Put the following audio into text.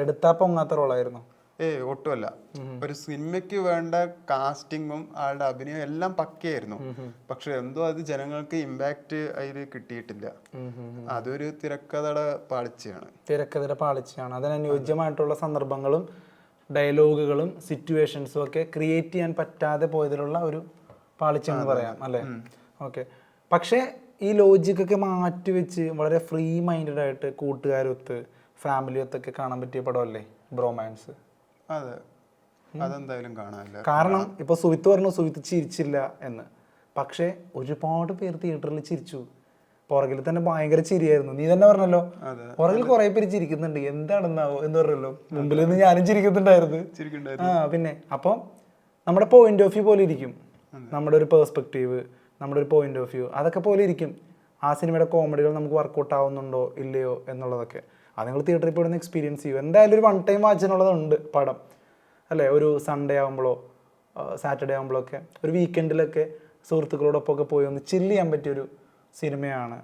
എടുത്താ പൊങ്ങാത്ത റോളായിരുന്നു ഏ ഒട്ടുമല്ല. ഒരു സിനിമയ്ക്ക് വേണ്ട കാസ്റ്റിങ്ങും ആളുടെ അഭിനയം എല്ലാം പക്കയായിരുന്നു. പക്ഷെ എന്തോ അത് ജനങ്ങൾക്ക് ഇമ്പാക്റ്റ് അതിൽ കിട്ടിയിട്ടില്ല. അതൊരു തിരക്കഥയുടെ പാളിച്ചയാണ്. തിരക്കഥയുടെ പാളിച്ചയാണ്. അതിനനുയോജ്യമായിട്ടുള്ള സന്ദർഭങ്ങളും ഡയലോഗുകളും സിറ്റുവേഷൻസും ഒക്കെ ക്രിയേറ്റ് ചെയ്യാൻ പറ്റാതെ പോയതിലുള്ള ഒരു പാളിച്ച എന്ന് പറയാം അല്ലേ? ഓക്കെ പക്ഷേ ഈ ലോജിക്കൊക്കെ മാറ്റിവെച്ച് വളരെ ഫ്രീ മൈൻഡഡ് ആയിട്ട് കൂട്ടുകാരൊത്ത് ഫാമിലി ഒത്തൊക്കെ കാണാൻ പറ്റിയ പടമല്ലേ? ബ്രോമാൻസ് അതെ. അതെന്തായാലും കാണാനില്ല കാരണം ഇപ്പൊ സുവിത്ത് പറഞ്ഞു സുവിത്ത് ചിരിച്ചില്ല എന്ന്. പക്ഷേ ഒരുപാട് പേര് തിയേറ്ററിൽ ചിരിച്ചു. പുറകിൽ തന്നെ ഭയങ്കര ചിരിയായിരുന്നു. നീ തന്നെ പറഞ്ഞല്ലോ. പുറകിൽ കുറെ പേര് ചിരിക്കുന്നുണ്ട്. എന്താണെന്നാവോ എന്ന് പറഞ്ഞല്ലോ. മുമ്പിൽ നിന്ന് ഞാനും ചിരിക്കുന്നുണ്ടായിരുന്നു. ആ പിന്നെ. അപ്പം നമ്മുടെ പോയിന്റ് ഓഫ് വ്യൂ പോലെ ഇരിക്കും. നമ്മുടെ ഒരു പേഴ്സ്പെക്റ്റീവ് നമ്മുടെ ഒരു പോയിന്റ് ഓഫ് വ്യൂ അതൊക്കെ പോലെ ഇരിക്കും. ആ സിനിമയുടെ കോമഡികൾ നമുക്ക് വർക്കൗട്ട് ആവുന്നുണ്ടോ ഇല്ലയോ എന്നുള്ളതൊക്കെ. അത് നിങ്ങൾ തിയേറ്ററിൽ പോയി എക്സ്പീരിയൻസ് ചെയ്യും. എന്തായാലും ഒരു വൺ ടൈം വാച്ചിനുള്ളതുണ്ട് പടം. അല്ലേ? ഒരു സൺഡേ ആകുമ്പോഴോ സാറ്റർഡേ ആകുമ്പോഴൊക്കെ ഒരു വീക്കെൻഡിലൊക്കെ സുഹൃത്തുക്കളോടൊപ്പം ഒക്കെ പോയി ഒന്ന് ചില്ല് ചെയ്യാൻ പറ്റിയൊരു സിനിമയാണ്.